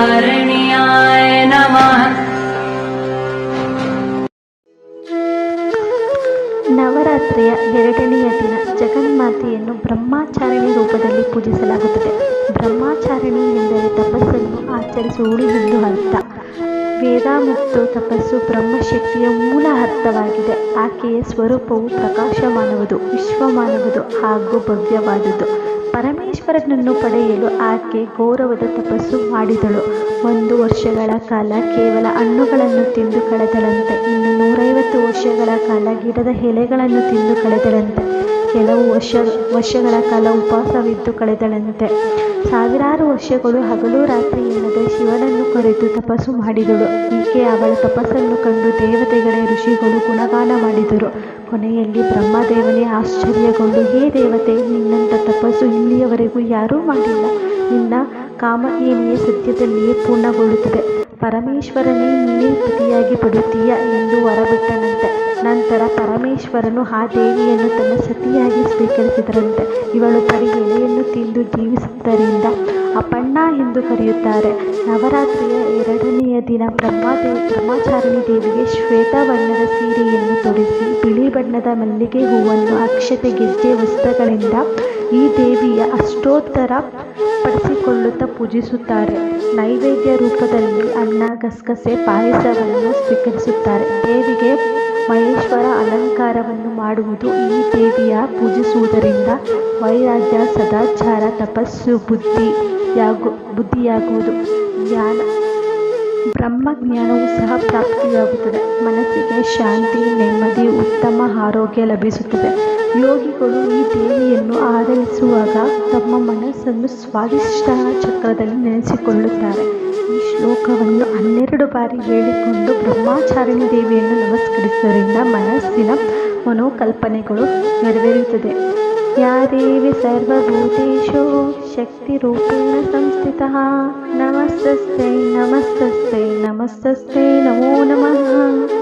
ब्रह्मचारिण्याय नमः ನವರಾತ್ರಿಯ ಎರಡನೆಯ ದಿನ ಜಗನ್ಮಾತೆಯನ್ನು ಬ್ರಹ್ಮಚಾರಿಣಿ ರೂಪದಲ್ಲಿ ಪೂಜಿಸಲಾಗುತ್ತದೆ ಬ್ರಹ್ಮಚಾರಿಣಿ ಎಂದರೆ ತಪಸ್ಸನ್ನು ಆಚರಿಸುವಳು ಎಂದು ಅರ್ಥ ವೇದ ಮತ್ತು ತಪಸ್ಸು ಬ್ರಹ್ಮಶಕ್ತಿಯ ಮೂಲ ಅರ್ಥವಾಗಿದೆ ಆಕೆಯ ಸ್ವರೂಪವು ಪ್ರಕಾಶಮಾನವುದು ವಿಶ್ವಮಾನವುದು ಹಾಗೂ ಭವ್ಯವಾದುದು ಪರಮೇಶ್ವರನನ್ನು ಪಡೆಯಲು ಆಕೆ ಗೌರವದ ತಪಸ್ಸು ಮಾಡಿದಳು. ಒಂದು ವರ್ಷಗಳ ಕಾಲ ಕೇವಲ ಹಣ್ಣುಗಳನ್ನು ತಿಂದು ಕಳೆದಳಂತೆ. ಇನ್ನು ನೂರೈವತ್ತು ವರ್ಷಗಳ ಕಾಲ ಗಿಡದ ಎಲೆಗಳನ್ನು ತಿಂದು ಕಳೆದಳಂತೆ. ಕೆಲವು ವರ್ಷ ವರ್ಷಗಳ ಕಾಲ ಉಪವಾಸವಿದ್ದು ಕಳೆದಳಂತೆ. ಸಾವಿರಾರು ವರ್ಷಗಳು ಹಗಲು ರಾತ್ರಿ ಎನ್ನದೆ ಶಿವನನ್ನು ಕರೆದು ತಪಸ್ಸು ಮಾಡಿದಳು. ಈಕೆ ಅವಳ ತಪಸ್ಸನ್ನು ಕಂಡು ದೇವತೆಗಳೇ ಋಷಿಗಳು ಗುಣಗಾನ ಮಾಡಿದರು. ಕೊನೆಯಲ್ಲಿ ಬ್ರಹ್ಮದೇವನೇ ಆಶ್ಚರ್ಯಗೊಂಡು, ಹೇ ದೇವತೆ, ನಿನ್ನಂಥ ತಪಸ್ಸು ಇಲ್ಲಿಯವರೆಗೂ ಯಾರೂ ಮಾಡಿಲ್ಲ. ನಿನ್ನ ಕಾಮಯೇನಿಯ ಸತ್ಯದಲ್ಲಿಯೇ ಪೂರ್ಣಗೊಳ್ಳುತ್ತದೆ. ಪರಮೇಶ್ವರನೇ, ನೀನೇ ಪತಿಯಾಗಿ ಪಡುತ್ತೀಯ ಎಂದು ಹೊರಬಿಟ್ಟನಂತೆ ನಂತರ ಪರಮೇಶ್ವರನು ಆ ದೇವಿಯನ್ನು ತನ್ನ ಸತಿಯಾಗಿ ಸ್ವೀಕರಿಸಿದರಂತೆ. ಇವಳು ಬರೀ ಎಲೆಯನ್ನು ತಿಂದು ಜೀವಿಸುವುದರಿಂದ ಅಪಣ್ಣ ಎಂದು ಕರೆಯುತ್ತಾರೆ. ನವರಾತ್ರಿಯ ಎರಡನೆಯ ದಿನ ಬ್ರಹ್ಮಾದೇವಿ ಬ್ರಹ್ಮಚಾರಿಣಿ ದೇವಿಗೆ ಶ್ವೇತವರ್ಣದ ಸೀರೆಯನ್ನು ತೊಡಿಸಿ ಬಿಳಿ ಬಣ್ಣದ ಮಲ್ಲಿಗೆ ಹೂವನ್ನು ಅಕ್ಷತೆ ಗೆಜ್ಜೆ ವಸ್ತ್ರಗಳಿಂದ ಈ ದೇವಿಯ ಅಷ್ಟೋತ್ತರ ಪಡಿಸಿಕೊಳ್ಳುತ್ತಾ ಪೂಜಿಸುತ್ತಾರೆ. ನೈವೇದ್ಯ ರೂಪದಲ್ಲಿ ಅನ್ನ, ಗಸಗಸೆ ಪಾಯಸವನ್ನು ಸ್ವೀಕರಿಸುತ್ತಾರೆ. ದೇವಿಗೆ ಮಹೇಶ್ವರ ಅಲಂಕಾರವನ್ನು ಮಾಡುವುದು ಈ ದೇವಿಯ ಪೂಜಿಸುವುದರಿಂದ ವೈರಾಗ್ಯ, ಸದಾಚಾರ, ತಪಸ್ಸು ಬುದ್ಧಿಯಾಗು ಬುದ್ಧಿಯಾಗುವುದು. ಜ್ಞಾನ, ಬ್ರಹ್ಮಜ್ಞಾನವೂ ಸಹ ಪ್ರಾಪ್ತಿಯಾಗುತ್ತದೆ. ಮನಸ್ಸಿಗೆ ಶಾಂತಿ, ನೆಮ್ಮದಿ, ಉತ್ತಮ ಆರೋಗ್ಯ ಲಭಿಸುತ್ತದೆ. ಯೋಗಿಗಳು ಈ ದೇವಿಯನ್ನು ಆರಾಧಿಸುವಾಗ ತಮ್ಮ ಮನಸ್ಸನ್ನು ಸ್ವಾಧಿಷ್ಠಾನ ಚಕ್ರದಲ್ಲಿ ನೆನೆಸಿಕೊಳ್ಳುತ್ತಾರೆ. ಈ ಶ್ಲೋಕವನ್ನು ಹನ್ನೆರಡು ಬಾರಿ ಹೇಳಿಕೊಂಡು ಬ್ರಹ್ಮಚಾರಿಣಿ ದೇವಿಯನ್ನು ನಮಸ್ಕರಿಸುವುದರಿಂದ ಮನಸ್ಸಿನ ಮನೋಕಲ್ಪನೆಗಳು ನೆರವೇರುತ್ತದೆ. ಯಾ ದೇವಿ ಶಕ್ತಿ ರೂಪೇಣ ಸಂಸ್ಥಿತಃ, ನಮಸ್ತಸ್ತೆ ನಮಸ್ತಸ್ತೆ ನಮಸ್ತಸ್ತೆ, ನಮೋ ನಮಃ.